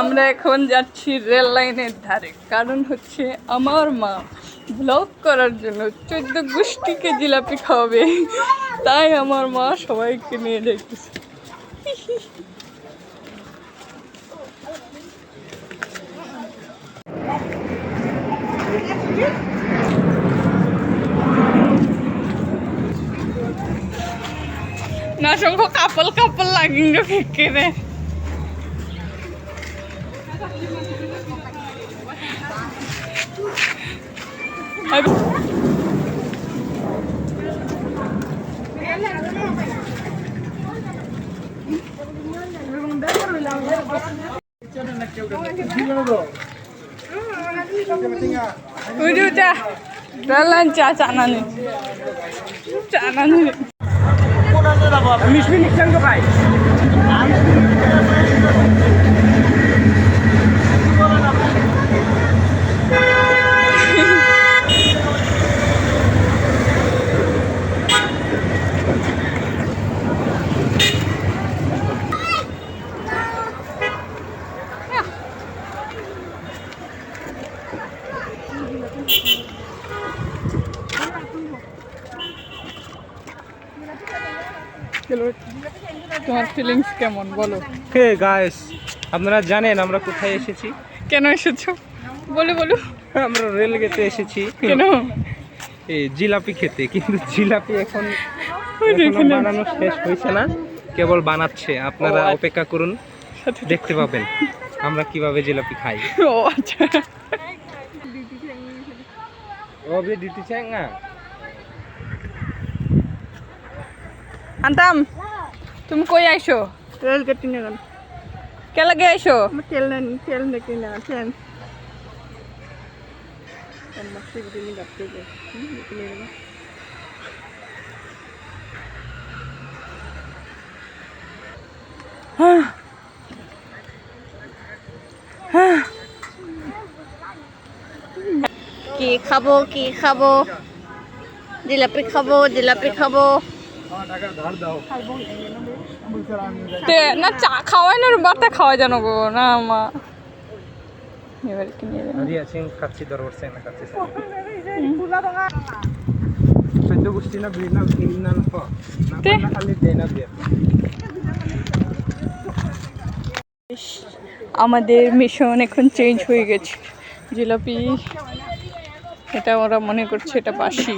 আমরা এখন যাচ্ছি রেল লাইনের ধারে। কারণ হচ্ছে আমার মা ব্লগ করার জন্য চোদ্দ গোষ্ঠীকে জিলাপি খাওয়াবে। তাই আমার মা সবাইকে নিয়ে যাইতেছে। না সঙ্গ কাপল কাপল লাগিঙ্গ ফেঁকে রে udah udah. Jalan caca nani. Caca nani. মিশবি নিচ্ছেন কোথায় ভাই তোমার ফিলিংস কেমন? বলো। হে গাইস আপনারা জানেন আমরা কোথায় এসেছি। কেন এসেছ? বলো বলো। আমরা রেল গেতে এসেছি। কেন? এই জিলাপি খেতে কিন্তু জিলাপি এখন। বানানো শেষ হয়েছে না। কেবল বানাচ্ছে। আপনারা আচ্ছা। অপেক্ষা করুন দেখতে পাবেন। আমরা কীভাবে জিলাপি খাই। ও আচ্ছা। ও ডিউটি চাই না আন্তাম তুমি কই আইছো? তেল কেটে নেবেন কে লাগে আইছো? তেল নেন তেল নেকে না তেল কি খাব কি খাব? জিলাপি খাব জিলাপি খাব। না চা খাওয়াই না বাতা খাওয়াই জানো গো না মা। এবার কি নিয়ে যাব? রিয়া সিং খাচ্ছি দরবার সিং না খাচ্ছি চোদ্দ গোষ্ঠী না বিয়ে না না না প- না তে? না খালি দেয় না বিয়ে। আমাদের মিশন এখন চেঞ্জ হয়ে গেছে। জিলাপি এটা ওরা মনে করছে এটা বাসি।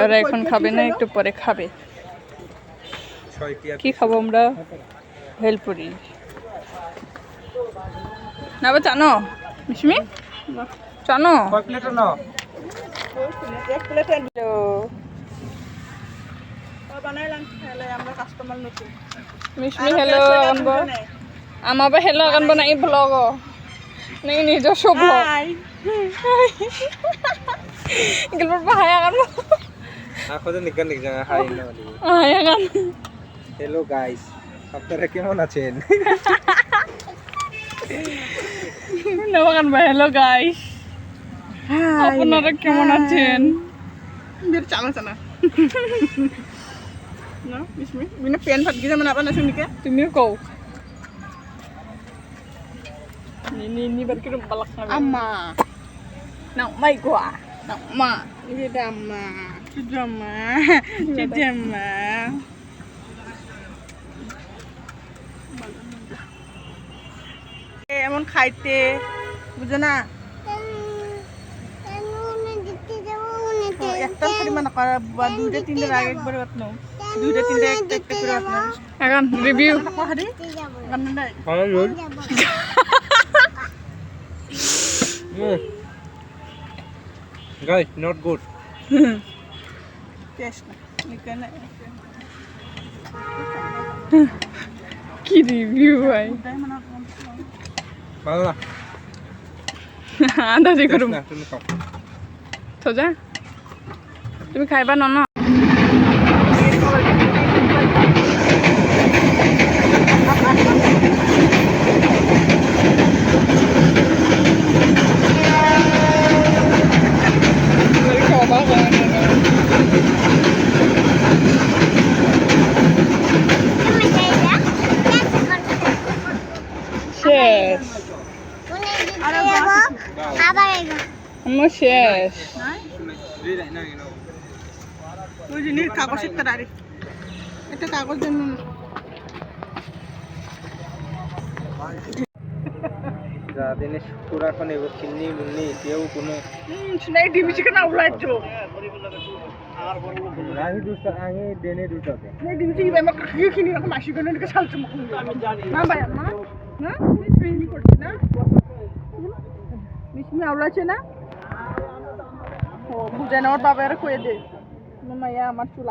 ওরা এখন খাবে না একটু পরে খাবে। কি খাব আমরা? ভেলপুরি। না বা জানো মিশমি? জানো কয় প্লেট না এক প্লেট হ্যালো। বানাইলাম তাহলে আমরা কাস্টমার নতুন মিশমি হ্যালো আনব আমার বা হ্যালো আনব না এই ব্লগ নাই নিজস্ব ব্লগ আনব নিক জায়গা হাই না হাই হ্যালো গাইস আপনারা কেমন আছেন নবাগান ভাই হ্যালো গাইস আপনারা কেমন আছেন বিয়ের চানা চানা না বিস্মি বিনা পেন ফাট গিয়ে মানে আপনার শুনিকে তুমিও কও ni ni ni bar kirim balak na আম্মা nang mai gua nang ma. এটা আম্মা চুদ্রাম্মা চিজাম্মা এমন খাইতে বুঝে না? একটা মানে করা বা দুইটা তিনটে আগে একবার বাতনো দুইটা তিনটে একটা একটা করে বাতনো নট গুড টেস্ট কি তাই মানে ভালো না আন্দাজে করুম না তুমি খাও তো যা তুমি খাইবা না না শেষ আমার শেষ। ওই যে নীল কাগজ একটা দাঁড়ি একটা কাগজ দেন দিনে শুকুর এখন এবার চিনি মুন্নি কেউ কোনো নাই ডিবি চিকেন আউলাইছো রাহি দুটা আগে দেনে দুটাতে নাই ডিবি চিকেন আমি কিনি মাসি গনে এদিকে সালছে মুখ না ভাই না? করছি না? মিস আউলাইছে না ও বুঝে না ওর বাবা এর কয়ে দে মাইয়া আমার চুল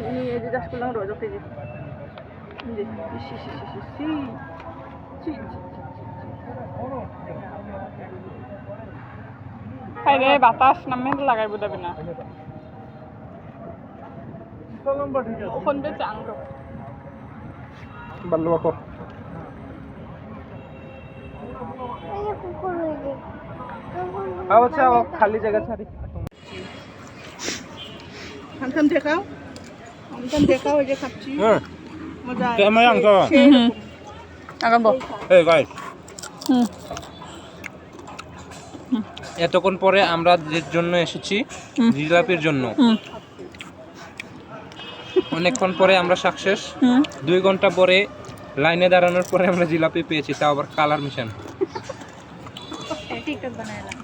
উনি এই যে চাষ করলাম রোজ ওকে যে বাতাস নামে লাগাইব দেবে না ওখান দিয়ে চাং আচ্ছা খালি জায়গা ছাড়ি। খামখাম দেখাও। খামখাম দেখাও ওই যে খাচ্ছি। হ্যাঁ। মজা কেমন আনছো এখন বল এই গাইস এতক্ষণ পরে আমরা যে জন্য এসেছি জিলাপির জন্য। অনেকক্ষণ পরে আমরা সাকসেস দুই ঘণ্টা পরে লাইনে দাঁড়ানোর পরে আমরা জিলাপি পেয়েছি তাও আবার কালার মিশান টিকটক বানাইলাম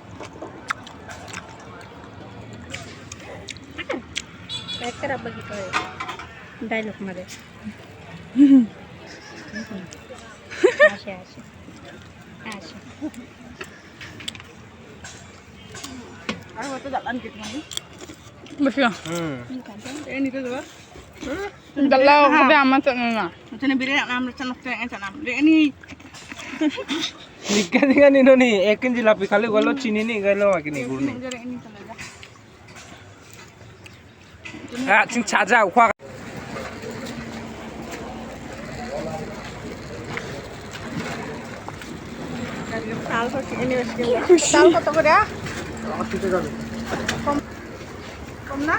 একটা রাব্বা কি করে ডায়লগ মারে আসে আসে আসে আর হয়তো জ্বালান কেটে মানে বেশি হুম এই নিতে দেবো ডাল্লা ওখানে আমার জানে না ওখানে বিরে আমরা চান চানাম রেনি নিকা নিকা নিননি একিন জিলাপি খালি গেল চিনি নি গেল গুড়নি রেনি চলে যা আ চিং ছাজা উখা কম না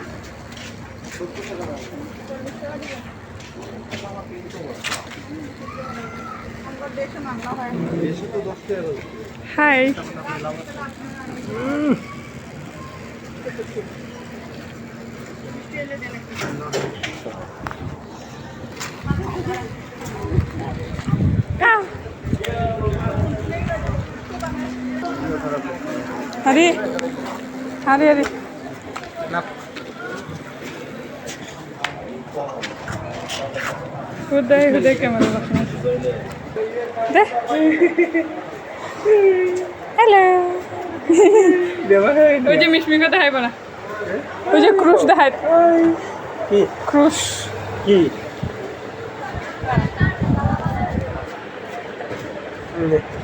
হাই। আরে। আরে আরে। না হুদাই হুদাই ক্যামেরা বসানো দে হ্যালো ওই যে মিশমিকা দেখাইব না ওই যে ক্রুশ দেখাই। কি? ক্রুশ। কি?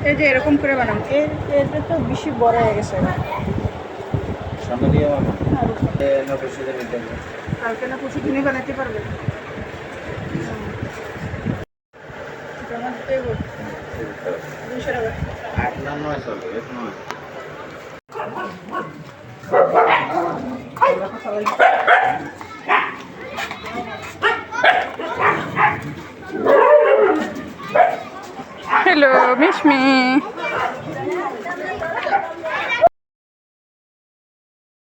এই যে এরকম করে বানাবো এর এটা তো বেশি বড় হয়ে গেছে। কালকে না পরশু দিনে বানাতে পারবে। টাকা হ্যালো মিশমি